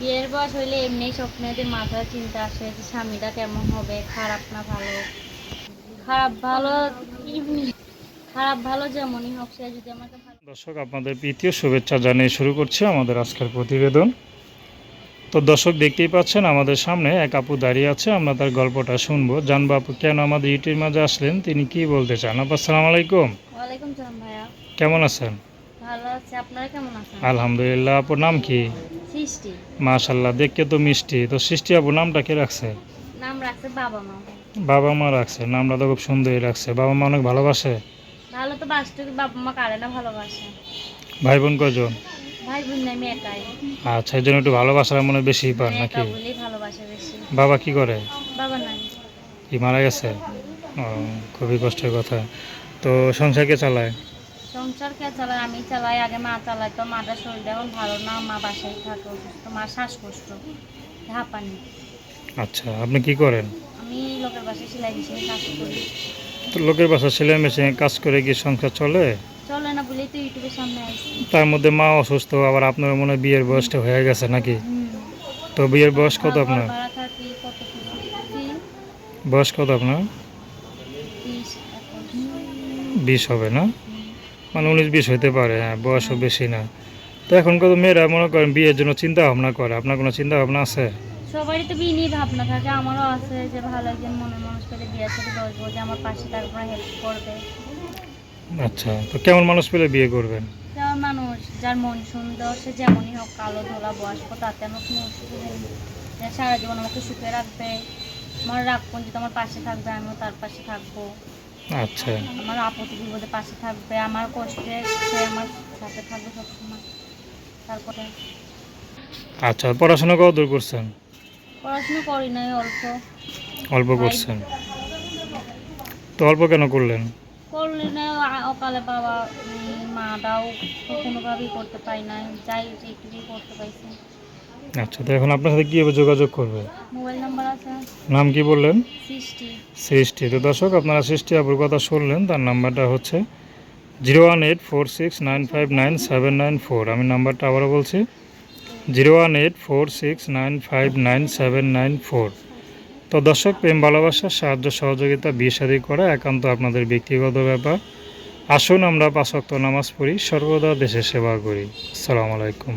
বিয়ের বয়স হইলে এমনি স্বপ্নেদের মাথায় চিন্তা আসে যে স্বামীটা কেমন হবে খারাপ না ভালো? খারাপ ভালো এমনি খারাপ ভালো যেমনই হোক সে যদি আমাকে দর্শক আপনাদের প্রীতীয় শুভেচ্ছা জানিয়ে শুরু করছি আমাদের আজকের প্রতিবেদন। তো দর্শক দেখতেই পাচ্ছেন আমাদের সামনে এক আপু দাঁড়িয়ে আছে আমরা তার গল্পটা শুনব। জানব আপু কেন আমাদের ইউটিউবের মাঝে আসলেন তিনি কি বলতে চান? আপু আসসালামু আলাইকুম। ওয়ালাইকুম সালাম ভাইয়া। কেমন আছেন? আলহামদুলিল্লাহ আপুর নাম কি? মাশাল্লাহ দেখতে তো মিষ্টি। তো সৃষ্টি আপু নামটা কে রাখছে? নাম রাখছে বাবা মা। বাবা মা রাখছে নামটা তো খুব সুন্দরই রাখছে। বাবা মা অনেক ভালোবাসে? ভালো তো বাস্তবে বাবা মা কারে না ভালোবাসে? ভাই বোন কজন ভাই বোন আমি একাই। আচ্ছা এই জন্য একটু ভালোবাসার মনে বেশি পান নাকি? বেশি। বাবা কি করে? বাবা নাই। কি মারা গেছে? খুবই কষ্টের কথা। তো সংসার কে চালায়? সংসার কে চালায় আমি চালাই আগে মা চালাই তো মাটা শরীর এখন ভালো না মা বাসায় থাকে অসুস্থ মার শ্বাসকষ্ট হাঁপানি আচ্ছা আপনি কি করেন? আমি লোকের বাসায় সেলাই মেশিনে কাজ করি। তো লোকের বাসা সেলাই মেশিনে কাজ করে কি সংসার চলে? চলে না বলেই তো ইউটিউবের সামনে আসছি তার মধ্যে মা অসুস্থ আবার আপনার মনে হয় বিয়ের বয়সটা হয়ে গেছে নাকি? তো বিয়ের বয়স কত আপনার? বয়স কত আপনার? বিশ হবে না? মানে উনিশ বিশ হতে পারে হ্যাঁ বয়সও বেশি না। তো এখন কত মেয়েরা মনে করেন বিয়ের জন্য চিন্তা ভাবনা করে আপনার কোনো চিন্তা ভাবনা আছে? সবারই তো বিয়ে নিয়ে ভাবনা থাকে আমারও আছে যে ভালো একজন মনের মানুষ পেলে বিয়ের সাথে বসবো যে আমার পাশে তারপরে হেল্প করবে। আচ্ছা তো কেমন মানুষ পেলে বিয়ে করবেন? যেমন মানুষ যার মন সুন্দর সে যেমনই হোক কালো ধোলা বয়স্ক তাতে আমার কোনো অসুবিধা নেই। সারা জীবন আমাকে সুখে রাখবে আমার রাগ পর্যন্ত আমার পাশে থাকবে আমিও তার পাশে থাকব। আচ্ছা। আমার আপত্তি বিপদে পাশে থাকবে আমার কষ্টে সে আমার সাথে থাকবে সবসময়। তারপরে? আচ্ছা পড়াশোনা কত দূর করছেন? পড়াশোনা করি নাই অল্প। অল্প করছেন। তো অল্প কেন করলেন? করলে না অকালে বাবা উম, মাটাও কোনোভাবেই করতে যাই যেটুকুই করতে পাইছি। আচ্ছা তো এখন আপনার সাথে কীভাবে যোগাযোগ করবে? মোবাইল নাম কি বললেন? সৃষ্টি। তো দর্শক আপনারা সৃষ্টি আপুর কথা শুনলেন তার নাম্বারটা হচ্ছে zero one eight four six nine five nine seven nine four. আমি নাম্বারটা আবারও বলছি zero one eight four six nine five nine seven nine four. তো দর্শক প্রেম ভালোবাসা সাহায্য সহযোগিতা বিয়ে শাদী করা একান্ত আপনাদের ব্যক্তিগত ব্যাপার। আসুন আমরা পাঁচক্ত নামাজ পড়ি সর্বদা দেশের সেবা করি। আসসালামু আলাইকুম।